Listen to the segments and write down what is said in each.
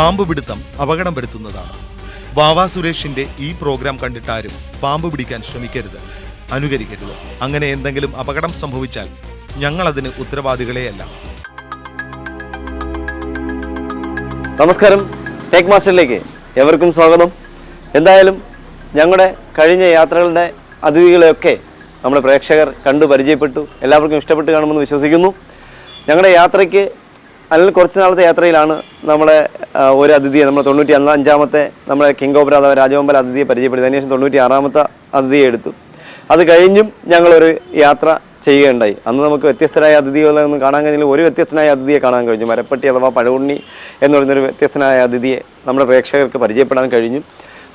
പാമ്പ് പിടുത്തം അപകടം വരുത്തുന്നതാണ്. വാവാ സുരേഷിന്റെ ഈ പ്രോഗ്രാം കണ്ടിട്ടാരും പാമ്പ് പിടിക്കാൻ ശ്രമിക്കരുത്. അനുകരിക്കരുത്. അങ്ങനെ എന്തെങ്കിലും അപകടം സംഭവിച്ചാൽ ഞങ്ങൾ അതിന് ഉത്തരവാദികളെയല്ല. നമസ്കാരം. ടേക്ക് മാസ്റ്ററിലേക്ക് എവർക്കും സ്വാഗതം. എന്തായാലും ഞങ്ങളുടെ കഴിഞ്ഞ യാത്രകളുടെ അതിഥികളെയൊക്കെ നമ്മുടെ പ്രേക്ഷകർ കണ്ടു പരിചയപ്പെട്ടു. എല്ലാവർക്കും ഇഷ്ടപ്പെട്ട് കാണുമെന്ന് വിശ്വസിക്കുന്നു. ഞങ്ങളുടെ യാത്രയ്ക്ക് അല്ലെങ്കിൽ കുറച്ച് നാളത്തെ യാത്രയിലാണ് നമ്മളെ ഒരു അതിഥിയെ നമ്മൾ തൊണ്ണൂറ്റി അഞ്ചാമത്തെ നമ്മളെ കിങ് അഥവാ രാജഗോപാൽ അതിഥിയെ പരിചയപ്പെടുത്തി. അതിനുശേഷം തൊണ്ണൂറ്റി ആറാമത്തെ അതിഥിയെ എടുത്തു. അത് കഴിഞ്ഞും ഞങ്ങളൊരു യാത്ര ചെയ്യുകയുണ്ടായി. അന്ന് നമുക്ക് വ്യത്യസ്തരായ അതിഥികളെ ഒന്നും കാണാൻ കഴിഞ്ഞില്ല. ഒരു വ്യത്യസ്തനായ അതിഥിയെ കാണാൻ കഴിഞ്ഞു. മരപ്പട്ടി അഥവാ പഴവുണ്ണി എന്ന് പറയുന്നൊരു വ്യത്യസ്തനായ അതിഥിയെ നമ്മുടെ പ്രേക്ഷകർക്ക് പരിചയപ്പെടാൻ കഴിഞ്ഞു.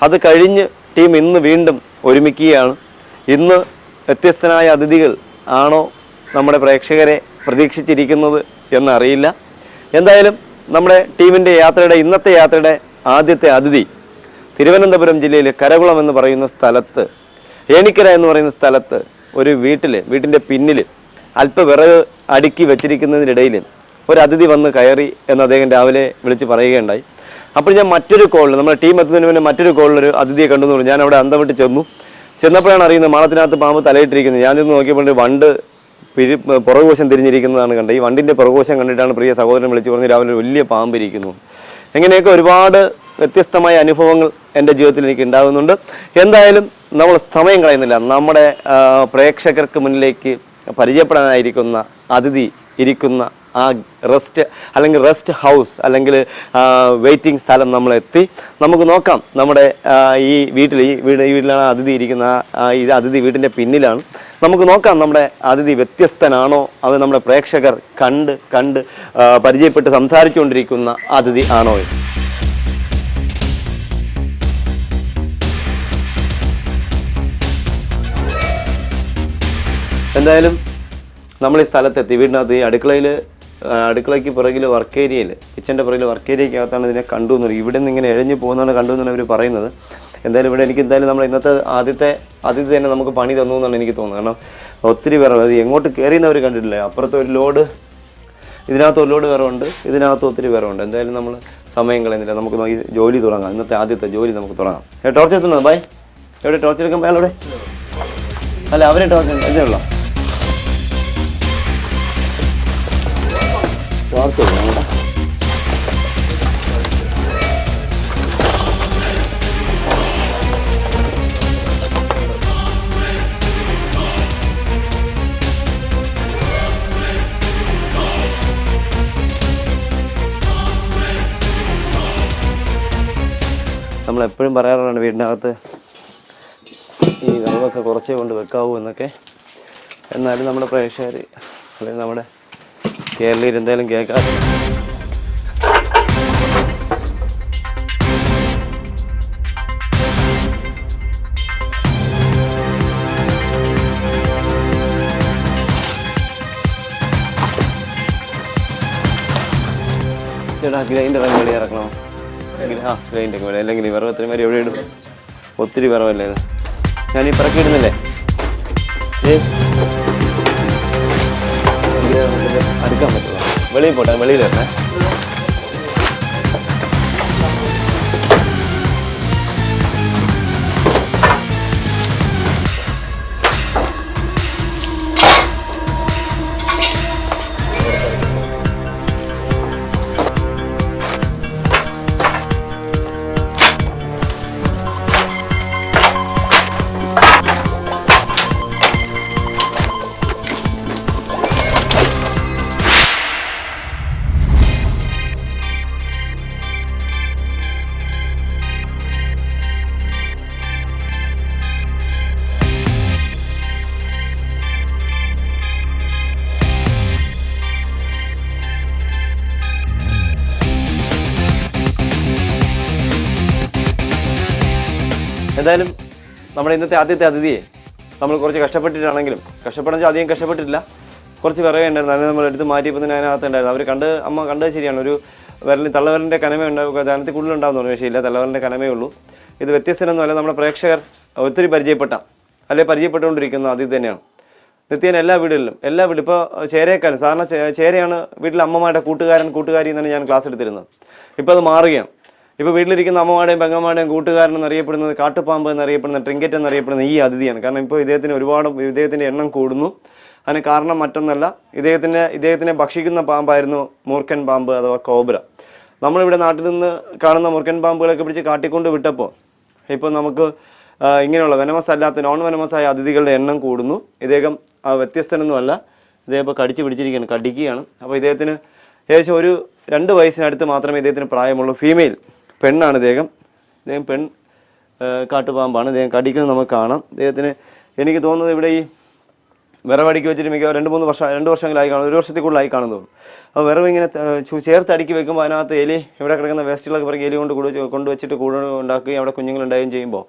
അത് കഴിഞ്ഞ് ടീം ഇന്ന് വീണ്ടും ഒരുമിക്കുകയാണ്. ഇന്ന് വ്യത്യസ്തനായ അതിഥികൾ ആണോ നമ്മുടെ പ്രേക്ഷകരെ പ്രതീക്ഷിച്ചിരിക്കുന്നത് എന്നറിയില്ല. എന്തായാലും നമ്മുടെ ടീമിന്റെ യാത്രയുടെ ഇന്നത്തെ യാത്രയുടെ ആദ്യത്തെ അതിഥി തിരുവനന്തപുരം ജില്ലയിലെ കരകുളം എന്ന് പറയുന്ന സ്ഥലത്ത് ഏണിക്കര എന്ന് പറയുന്ന സ്ഥലത്ത് ഒരു വീട്ടിൽ വീട്ടിന്റെ പിന്നിൽ അല്പ വിറക് അടുക്കി വെച്ചിരിക്കുന്നതിനിടയിൽ ഒരു അതിഥി വന്ന് കയറി എന്ന് അദ്ദേഹം രാവിലെ വിളിച്ച് പറയുകയുണ്ടായി. അപ്പോൾ ഞാൻ മറ്റൊരു കോളിൽ നമ്മുടെ ടീം എത്തുന്നതിന് മുന്നേ മറ്റൊരു കോളിൽ ഒരു അതിഥിയെ കണ്ടു എന്ന് പറഞ്ഞു. ഞാൻ അവിടെ അന്തം വിട്ട് ചെന്നു. ചെന്നപ്പോഴാണ് അറിയുന്നത് മാളത്തിനകത്ത് പാമ്പ് തലയിട്ടിരിക്കുന്നത്. ഞാൻ നോക്കിയപ്പോൾ വണ്ട് പിരി പുറകുവശം തിരിഞ്ഞിരിക്കുന്നതാണ് കണ്ടത്. ഈ വണ്ടിന്റെ പുറകുവശം കണ്ടിട്ടാണ് പ്രിയ സഹോദരൻ വിളിച്ചു പറഞ്ഞ് രാവിലെ വലിയ പാമ്പിരിക്കുന്നു. എങ്ങനെയൊക്കെ ഒരുപാട് വ്യത്യസ്തമായ അനുഭവങ്ങൾ എന്റെ ജീവിതത്തിൽ എനിക്ക് ഉണ്ടാകുന്നുണ്ട്. എന്തായാലും നമ്മൾ സമയം കളയുന്നില്ല. നമ്മുടെ പ്രേക്ഷകർക്ക് മുന്നിലേക്ക് പരിചയപ്പെടാനായിരിക്കുന്ന അതിഥി ഇരിക്കുന്ന ആ റെസ്റ്റ് അല്ലെങ്കിൽ റെസ്റ്റ് ഹൗസ് അല്ലെങ്കിൽ വെയിറ്റിംഗ് സ്ഥലം നമ്മൾ എത്തി നമുക്ക് നോക്കാം നമ്മുടെ ഈ വീട്ടിൽ ഈ വീട് ഈ വീട്ടിലാണ് അതിഥി ഇരിക്കുന്ന ഈ അതിഥി വീട്ടിന്റെ പിന്നിലാണ് നമുക്ക് നോക്കാം നമ്മുടെ അതിഥി വ്യത്യസ്തനാണോ അത് നമ്മുടെ പ്രേക്ഷകർ കണ്ട് കണ്ട് പരിചയപ്പെട്ട് സംസാരിച്ചുകൊണ്ടിരിക്കുന്ന അതിഥി ആണോ എന്തായാലും നമ്മൾ ഈ സ്ഥലത്തെത്തി. വീടിനകത്ത് ഈ അടുക്കളയിൽ അടുക്കളയ്ക്ക് പുറകിൽ വർക്ക് ഏരിയയിൽ കിച്ചന്റെ പുറകിൽ വർക്ക് ഏരിയക്കകത്താണ് ഇതിനെ കണ്ടു എന്നുള്ളത് ഇവിടെ നിന്ന് ഇങ്ങനെ എഴഞ്ഞു പോകുന്നതാണ് കണ്ടു എന്നാണ് അവർ പറയുന്നത്. എന്തായാലും ഇവിടെ എനിക്ക് എന്തായാലും നമ്മൾ ഇന്നത്തെ ആദ്യത്തെ ആദ്യത്തെ തന്നെ നമുക്ക് പണി തന്നു എന്നാണ് എനിക്ക് തോന്നുന്നത്. കാരണം ഒത്തിരി വിറവ് അത് എങ്ങോട്ട് കയറിയെന്നവർ കണ്ടിട്ടില്ല. അപ്പുറത്തെ ഒരു ലോഡ് ഇതിനകത്ത് ഒരു ലോഡ് വിറവുണ്ട് ഇതിനകത്ത് ഒത്തിരി വിറവുണ്ട് എന്തായാലും നമ്മൾ സമയം കളയുന്നില്ല. നമുക്ക് ഈ ജോലി തുടങ്ങാം. ഇന്നത്തെ ആദ്യത്തെ ജോലി നമുക്ക് തുടങ്ങാം. ടോർച്ച് എത്തുന്നത് ബൈ. എവിടെ ടോർച്ച് എടുക്കുമ്പോൾ അവിടെ. അല്ല അവരെ ടോർച്ച് എന്തേ ഉള്ളോ? ടോർച്ച് എപ്പോഴും പറയാറുണ്ട് വീടിനകത്ത് ഈ വിറകൊക്കെ കുറച്ചേ കൊണ്ട് വെക്കാവൂ എന്നൊക്കെ. എന്നാലും നമ്മുടെ പ്രേക്ഷകർ അല്ലെങ്കിൽ നമ്മുടെ കേരളീയർ എന്തായാലും കേൾക്കാതെ ഗ്രൈൻഡർ അങ്ങനെ ഇറക്കണോ അല്ലെങ്കിൽ ഈ വിറവ് ഇത്രയും വരെ എവിടെ ഇടും? ഒത്തിരി വിറവല്ലേ ഞാൻ ഈ പിറക്കി ഇടുന്നില്ലേ? അടുക്കാൻ പറ്റുമോ? വെളിയിൽ പോട്ടെ വെളിയിൽ വരണേ. എന്തായാലും നമ്മുടെ ഇന്നത്തെ ആദ്യത്തെ അതിഥിയെ നമ്മൾ കുറച്ച് കഷ്ടപ്പെട്ടിട്ടാണെങ്കിലും കഷ്ടപ്പെടാൻ അധികം കഷ്ടപ്പെട്ടിട്ടില്ല. കുറച്ച് വിറകെ ഉണ്ടായിരുന്നു. അതിനെ നമ്മൾ എടുത്ത് മാറ്റിയപ്പോൾ തന്നെ അതിനകത്ത് ഉണ്ടായിരുന്നു. അവർ കണ്ട് അമ്മ കണ്ടത് ശരിയാണ്. ഒരു വിരലിന് തള്ളവരന്റെ കനമ ഉണ്ടാവുക ധാനത്തിൽ കൂടുതലുണ്ടാവുന്നു പക്ഷേ ഇല്ല തള്ളവരന്റെ കനമേ ഉള്ളൂ. ഇത് വ്യത്യസ്തനൊന്നുമല്ല നമ്മുടെ പ്രേക്ഷകർ ഒത്തിരി പരിചയപ്പെട്ട അല്ലെ പരിചയപ്പെട്ടുകൊണ്ടിരിക്കുന്ന അതിഥി തന്നെയാണ്. നിത്യേന എല്ലാ വീടുകളിലും എല്ലാ വീടും. ഇപ്പോൾ ചേരയേക്കാളും സാധാരണ ചേരയാണ് വീട്ടിലെ അമ്മമാരുടെ കൂട്ടുകാരൻ കൂട്ടുകാരി എന്നാണ് ഞാൻ ക്ലാസ് എടുത്തിരുന്നത്. ഇപ്പോൾ അത് മാറുകയാണ്. ഇപ്പോൾ വീട്ടിലിരിക്കുന്ന അമ്മമാരുടെയും പെങ്ങന്മാരുടെയും കൂട്ടുകാരൻ എന്നറിയപ്പെടുന്നത് കാട്ടുപാമ്പ് എന്നറിയപ്പെടുന്ന ട്രിങ്കറ്റ് എന്നറിയപ്പെടുന്ന ഈ അതിഥിയാണ്. കാരണം ഇപ്പോൾ ഇദ്ദേഹത്തിന് ഒരുപാട് ഇദ്ദേഹത്തിന്റെ എണ്ണം കൂടുന്നു. അതിന് കാരണം മറ്റൊന്നല്ല ഇദ്ദേഹത്തിന്റെ ഇദ്ദേഹത്തിനെ ഭക്ഷിക്കുന്ന പാമ്പായിരുന്നു മൂർഖൻ പാമ്പ് അഥവാ കോബ്ര. നമ്മളിവിടെ നാട്ടിൽ നിന്ന് കാണുന്ന മുറുക്കൻ പാമ്പുകളൊക്കെ പിടിച്ച് കാട്ടിക്കൊണ്ട് വിട്ടപ്പോൾ ഇപ്പോൾ നമുക്ക് ഇങ്ങനെയുള്ള വെനമസ് അല്ലാത്ത നോൺ വെനമസ് ആയ അതിഥികളുടെ എണ്ണം കൂടുന്നു. ഇദ്ദേഹം വ്യത്യസ്തനൊന്നുമല്ല. ഇദ്ദേഹം ഇപ്പോൾ കടിച്ച് പിടിച്ചിരിക്കുകയാണ് കടിക്കുകയാണ്. അപ്പോൾ ഇദ്ദേഹത്തിന് ഏകദേശം ഒരു രണ്ട് വയസ്സിനടുത്ത് മാത്രമേ ഇദ്ദേഹത്തിന് പ്രായമുള്ളൂ ഫീമെയിൽ പെണ്ണാണ് ഇദ്ദേഹം. ഇദ്ദേഹം പെൺ കാട്ടുപാമ്പാണ്. ഇദ്ദേഹം കടിക്കുന്നത് നമുക്ക് കാണാം. ഇദ്ദേഹത്തിന് എനിക്ക് തോന്നുന്നത് ഇവിടെ ഈ വിറവടിക്ക് വെച്ചിട്ട് മിക്ക രണ്ട് മൂന്ന് വർഷം രണ്ട് വർഷങ്ങളായി കാണും ഒരു വർഷത്തിൽ കൂടുതലായി കാണുന്നു. അപ്പോൾ വിറവ് ഇങ്ങനെ ചേർത്ത് അടുക്കി വെക്കുമ്പോൾ അതിനകത്ത് എലി ഇവിടെ കിടക്കുന്ന വേസ്റ്റുകളൊക്കെ പിറകെ എലി കൊണ്ട് കൊണ്ടുവച്ചിട്ട് കൂട് ഉണ്ടാക്കുകയും അവിടെ കുഞ്ഞുങ്ങളുണ്ടാവുകയും ചെയ്യുമ്പോൾ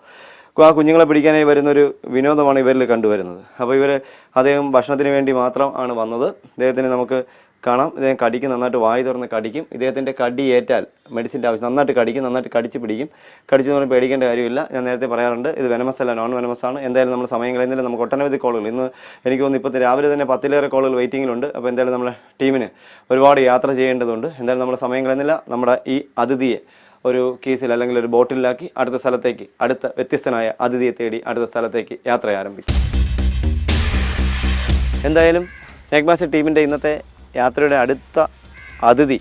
ആ കുഞ്ഞുങ്ങളെ പിടിക്കാനായി വരുന്നൊരു വിനോദമാണ് ഇവരിൽ കണ്ടുവരുന്നത്. അപ്പോൾ ഇവർ അദ്ദേഹം ഭക്ഷണത്തിന് വേണ്ടി മാത്രം ആണ് വന്നത്. ഇദ്ദേഹത്തിന് നമുക്ക് കാണാം. ഇദ്ദേഹം കടിക്കും നന്നായിട്ട് വായി തുറന്ന് കടിക്കും. ഇദ്ദേഹത്തിന്റെ കടി ഏറ്റാൽ മെഡിസിന്റെ ആവശ്യം നന്നായിട്ട് കടിക്കും നന്നായിട്ട് കടിച്ച് പിടിക്കും. കടിച്ചു എന്ന് പേടിക്കേണ്ട കാര്യമില്ല. ഞാൻ നേരത്തെ പറയാറുണ്ട് ഇത് വെനമസ് അല്ല നോൺ വെനമസ് ആണ്. എന്തായാലും നമ്മൾ സമയം കളയുന്നില്ല നമുക്ക് ഒട്ടനവധി കോളുകൾ ഇന്ന് എനിക്ക് തോന്നുന്നു ഇപ്പോൾ രാവിലെ തന്നെ പത്തിലേറെ കോളുകൾ വെയിറ്റിങ്ങിലുണ്ട് അപ്പോൾ എന്തായാലും നമ്മളെ ടീമിന് ഒരുപാട് യാത്ര ചെയ്യേണ്ടതുണ്ട്. എന്തായാലും നമ്മൾ സമയം കളയുന്നില്ല. നമ്മുടെ ഈ അതിഥിയെ ഒരു കേസിൽ അല്ലെങ്കിൽ ഒരു ബോട്ടിലാക്കി അടുത്ത സ്ഥലത്തേക്ക് അടുത്ത വ്യത്യസ്തനായ അതിഥിയെ തേടി അടുത്ത സ്ഥലത്തേക്ക് യാത്ര ആരംഭിക്കും. എന്തായാലും സ്നേക്മാസ്റ്റർ ടീമിന്റെ ഇന്നത്തെ യാത്രയുടെ അടുത്ത അതിഥി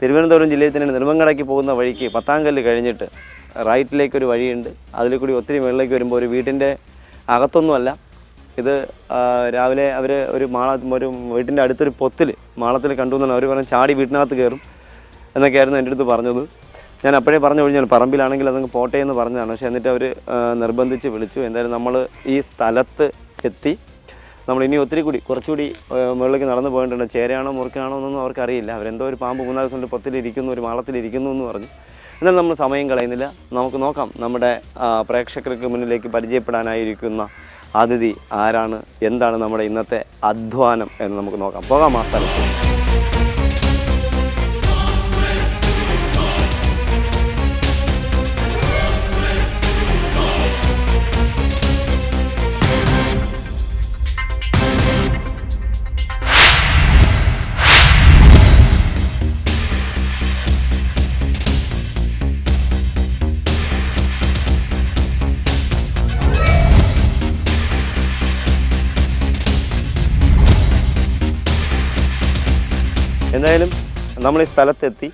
തിരുവനന്തപുരം ജില്ലയിൽ തന്നെ നെടുമങ്ങടയ്ക്ക് പോകുന്ന വഴിക്ക് പത്താങ്കല്ല് കഴിഞ്ഞിട്ട് റൈറ്റിലേക്കൊരു വഴിയുണ്ട്. അതിൽ കൂടി ഒത്തിരി മുകളിലേക്ക് വരുമ്പോൾ ഒരു വീട്ടിന്റെ അകത്തൊന്നുമല്ല. ഇത് രാവിലെ അവർ ഒരു മാള ഒരു വീട്ടിന്റെ അടുത്തൊരു പൊത്തിൽ മാളത്തിൽ കണ്ടു എന്നാണ് അവർ പറഞ്ഞാൽ ചാടി വീട്ടിനകത്ത് കയറും എന്നൊക്കെയായിരുന്നു എന്റെ അടുത്ത് പറഞ്ഞത്. ഞാൻ അപ്പോഴേ പറഞ്ഞു കഴിഞ്ഞാൽ പറമ്പിലാണെങ്കിൽ അതങ്ങ് പോട്ടെ എന്ന് പറഞ്ഞതാണ്. പക്ഷേ എന്നിട്ട് അവർ നിർബന്ധിച്ച് വിളിച്ചു. എന്തായാലും നമ്മൾ ഈ സ്ഥലത്ത് എത്തി. നമ്മൾ ഇനി ഒത്തിരി കൂടി കുറച്ചുകൂടി മുകളിലേക്ക് നടന്നു പോയിട്ടുണ്ട് ചേരയാണോ മുറുക്കാണോ എന്നൊന്നും അവർക്കറിയില്ല. അവരെന്തോ ഒരു പാമ്പ് മൂന്നാൽ ദിവസം പൊത്തിലിരിക്കുന്നു ഒരു മാളത്തിലിരിക്കുന്നു എന്ന് പറഞ്ഞു. എന്നാൽ നമ്മൾ സമയം കളയുന്നില്ല. നമുക്ക് നോക്കാം നമ്മുടെ പ്രേക്ഷകർക്ക് മുന്നിലേക്ക് പരിചയപ്പെടാനായിരിക്കുന്ന അതിഥി ആരാണ് എന്താണ് നമ്മുടെ ഇന്നത്തെ അധ്വാനം എന്ന് നമുക്ക് നോക്കാം. പോകാം ആ സ്ഥലത്ത്. നമ്മൾ ഈ സ്ഥലത്തെത്തി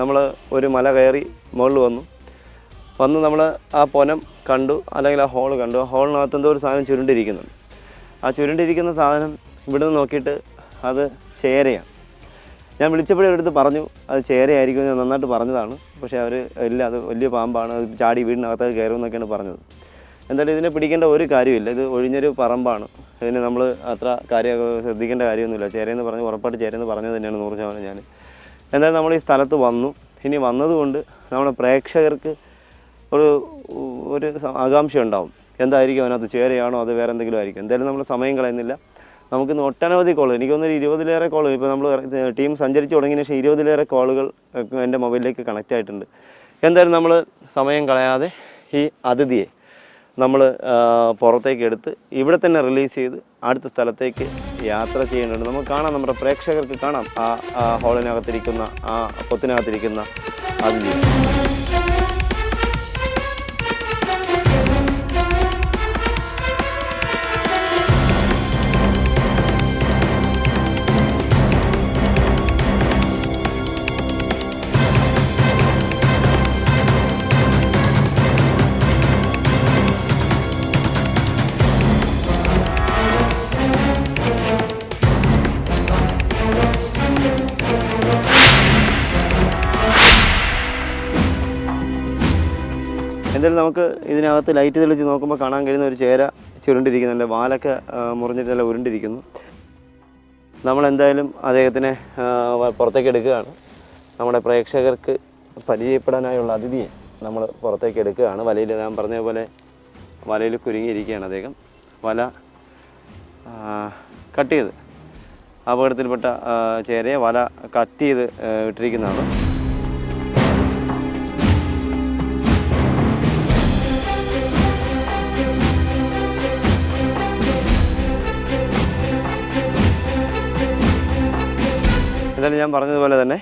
നമ്മൾ ഒരു മല കയറി മുകളിൽ വന്നു. വന്ന് നമ്മൾ ആ പൊനം കണ്ടു അല്ലെങ്കിൽ ആ ഹോൾ കണ്ടു. ആ ഹോളിനകത്ത് എന്തോ ഒരു സാധനം ചുരുണ്ടിരിക്കുന്നുണ്ട്. ആ ചുരുണ്ടിരിക്കുന്ന സാധനം ഇവിടുന്ന് നോക്കിയിട്ട് അത് ചേരയാണ്. ഞാൻ വിളിച്ചപ്പോഴേ എടുത്ത് പറഞ്ഞു അത് ചേരയായിരിക്കും ഞാൻ നന്നായിട്ട് പറഞ്ഞതാണ്. പക്ഷേ അവർ ഇല്ല അത് വലിയ പാമ്പാണ് അത് ചാടി വീടിനകത്ത് കയറും എന്നൊക്കെയാണ് പറഞ്ഞത്. എന്തായാലും ഇതിനെ പിടിക്കേണ്ട ഒരു കാര്യമില്ല ഇത് ഒഴിഞ്ഞൊരു പറമ്പാണ്. ഇതിന് നമ്മൾ അത്ര കാര്യം ശ്രദ്ധിക്കേണ്ട കാര്യമൊന്നുമില്ല. ചേരയെന്ന് പറഞ്ഞ് ഉറപ്പായിട്ട് ചേരയെന്ന് പറഞ്ഞത് തന്നെയാണ് നൂറ് ശതമാനം ഞാൻ എന്തായാലും നമ്മൾ ഈ സ്ഥലത്ത് വന്നു. ഇനി വന്നതുകൊണ്ട് നമ്മുടെ പ്രേക്ഷകർക്ക് ഒരു ഒരു ആകാംക്ഷ ഉണ്ടാവും. എന്തായിരിക്കും അതിനകത്ത് ചേരയാണോ അത് വേറെ എന്തെങ്കിലും ആയിരിക്കും. എന്തായാലും നമ്മൾ സമയം കളയുന്നില്ല. നമുക്കിന്ന് ഒട്ടനവധി കോൾ എനിക്കൊന്നൊരു ഇരുപതിലേറെ കോൾ ഇപ്പോൾ നമ്മൾ ടീം സഞ്ചരിച്ച് തുടങ്ങിയ ശേഷം ഇരുപതിലേറെ കോളുകൾ എന്റെ മൊബൈലിലേക്ക് കണക്റ്റ് ആയിട്ടുണ്ട്. എന്തായാലും നമ്മൾ സമയം കളയാതെ ഈ അതിഥിയെ നമ്മൾ പുറത്തേക്ക് എടുത്ത് ഇവിടെ തന്നെ റിലീസ് ചെയ്ത് അടുത്ത സ്ഥലത്തേക്ക് യാത്ര ചെയ്യുന്നുണ്ട്. നമുക്ക് കാണാം നമ്മുടെ പ്രേക്ഷകർക്ക് കാണാം. ആ ഹോളിനകത്തിരിക്കുന്ന ആ പൊത്തിനകത്തിരിക്കുന്ന അതിഥി എന്തായാലും നമുക്ക് ഇതിനകത്ത് ലൈറ്റ് തെളിച്ച് നോക്കുമ്പോൾ കാണാൻ കഴിയുന്ന ഒരു ചേര ചുരുണ്ടിരിക്കുന്നു. നല്ല വാലൊക്കെ മുറിഞ്ഞിട്ട് നല്ല ഉരുണ്ടിരിക്കുന്നു. നമ്മളെന്തായാലും അദ്ദേഹത്തിനെ പുറത്തേക്ക് എടുക്കുകയാണ്. നമ്മുടെ പ്രേക്ഷകർക്ക് പരിചയപ്പെടാനായുള്ള അതിഥിയെ നമ്മൾ പുറത്തേക്ക് എടുക്കുകയാണ്. വലയിൽ ഞാൻ പറഞ്ഞ പോലെ വലയിൽ കുരുങ്ങിയിരിക്കുകയാണ് അദ്ദേഹം. വല കട്ട് ചെയ്ത് അപകടത്തിൽപ്പെട്ട ചേരയെ വല കട്ട് ചെയ്ത് ഇട്ടിരിക്കുന്നതാണ്. എന്തായാലും ഞാൻ പറഞ്ഞതുപോലെ തന്നെ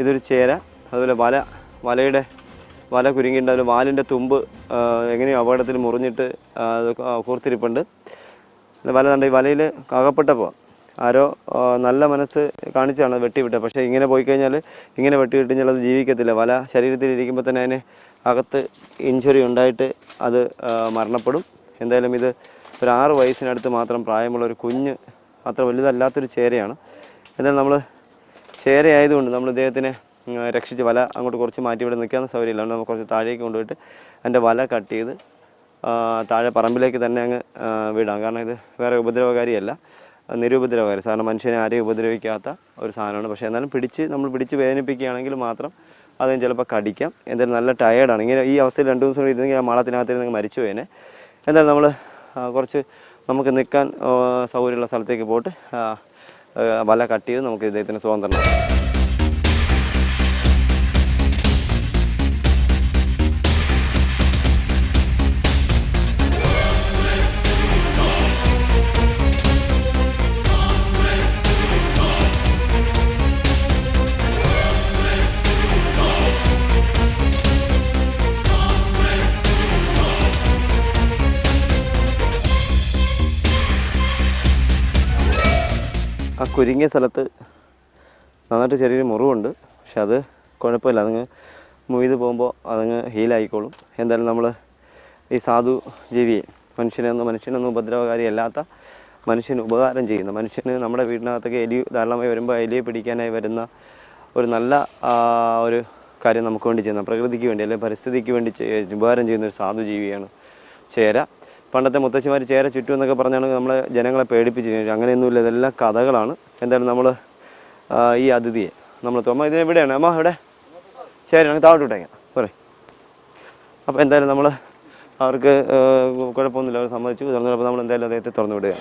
ഇതൊരു ചേര അതുപോലെ വല വലയുടെ വല കുരുങ്ങിയിട്ട് അതിൽ വാലിന്റെ തുമ്പ് എങ്ങനെയോ അപകടത്തിൽ മുറിഞ്ഞിട്ട് അത് കൂർത്തിരിപ്പുണ്ട് വല കണ്ട ഈ വലയിൽ അകപ്പെട്ടപ്പോൾ ആരോ നല്ല മനസ്സ് കാണിച്ചാണ് വെട്ടിവിട്ടത് പക്ഷേ ഇങ്ങനെ പോയി കഴിഞ്ഞാൽ ഇങ്ങനെ വെട്ടി കഴിഞ്ഞാൽ അത് ജീവിക്കത്തില്ല. വല ശരീരത്തിൽ ഇരിക്കുമ്പോൾ തന്നെ അതിന് അകത്ത് ഇഞ്ചുറി ഉണ്ടായിട്ട് അത് മരണപ്പെടും. എന്തായാലും ഇത് ഒരു ആറ് വയസ്സിനടുത്ത് മാത്രം പ്രായമുള്ള ഒരു കുഞ്ഞ് അത്ര വലുതല്ലാത്തൊരു ചേരയാണ്. എന്തായാലും നമ്മൾ ചേരയായതുകൊണ്ട് നമ്മൾ ഇദ്ദേഹത്തിനെ രക്ഷിച്ച് വല അങ്ങോട്ട് കുറച്ച് മാറ്റി ഇവിടെ നിൽക്കാൻ സൗകര്യമില്ല. അതുകൊണ്ട് നമുക്ക് കുറച്ച് താഴേക്ക് കൊണ്ടുപോയിട്ട് എന്റെ വല കട്ട് ചെയ്ത് താഴെ പറമ്പിലേക്ക് തന്നെ അങ്ങ് വിടാം. കാരണം ഇത് വേറെ ഉപദ്രവകാരിയല്ല. നിരുപദ്രവകാരി. സാധാരണ മനുഷ്യനെ ആരെയും ഉപദ്രവിക്കാത്ത ഒരു സാധനമാണ്. പക്ഷേ എന്നാലും പിടിച്ച് നമ്മൾ പിടിച്ച് വേദനിപ്പിക്കുകയാണെങ്കിൽ മാത്രം അതിന് ചിലപ്പോൾ കടിക്കാം. എന്തായാലും നല്ല ടയേർഡാണ് ഇങ്ങനെ ഈ അവസ്ഥയിൽ രണ്ട് ദിവസം കൂടി ഇരുന്നെങ്കിൽ ആ മാളത്തിനകത്ത് നിന്ന് മരിച്ചു പോയേനെ. എന്തായാലും നമ്മൾ കുറച്ച് നമുക്ക് നിൽക്കാൻ സൗകര്യമുള്ള സ്ഥലത്തേക്ക് പോയിട്ട് വല കട്ട് ചെയ്ത് നമുക്ക് ഇദ്ദേഹത്തിന് സ്വതന്ത്രം ആ കുരുങ്ങിയ സ്ഥലത്ത് നന്നായിട്ട് ചെറിയൊരു മുറിവുണ്ട്. പക്ഷെ അത് കുഴപ്പമില്ല. അതങ്ങ് മൂവ് ചെയ്ത് പോകുമ്പോൾ അതങ്ങ് ഹീലായിക്കോളും എന്തായാലും നമ്മൾ ഈ സാധു ജീവിയെ മനുഷ്യനൊന്നും മനുഷ്യനൊന്നും ഉപദ്രവകാരിയല്ലാത്ത മനുഷ്യന് ഉപകാരം ചെയ്യുന്ന മനുഷ്യന് നമ്മുടെ വീടിനകത്തൊക്കെ എലി ധാരാളമായി വരുമ്പോൾ എലിയെ പിടിക്കാനായി വരുന്ന ഒരു നല്ല ഒരു കാര്യം നമുക്ക് വേണ്ടി ചെയ്യുന്ന പ്രകൃതിക്ക് വേണ്ടി അല്ലെങ്കിൽ പരിസ്ഥിതിക്ക് വേണ്ടി ഉപകാരം ചെയ്യുന്ന ഒരു സാധു ജീവിയാണ് ചേര. പണ്ടത്തെ മുത്തശ്ശിമാർ ചേര ചുറ്റും എന്നൊക്കെ പറഞ്ഞാണ് നമ്മളെ ജനങ്ങളെ പേടിപ്പിച്ച് അങ്ങനെയൊന്നുമില്ല ഇതെല്ലാം കഥകളാണ്. എന്തായാലും നമ്മൾ ഈ അതിഥിയെ നമ്മൾ അമ്മ ഇതിന് എവിടെയാണ്? അമ്മ എവിടെ? ശരി ഞങ്ങൾ താഴോട്ട് വിട്ടേക്കാം. പോരെ. അപ്പോൾ എന്തായാലും നമ്മൾ അവർക്ക് കുഴപ്പമൊന്നുമില്ല. അവർ സമ്മതിച്ചു. തുറന്നപ്പോൾ നമ്മൾ എന്തായാലും അദ്ദേഹത്തെ തുറന്നു വിടുക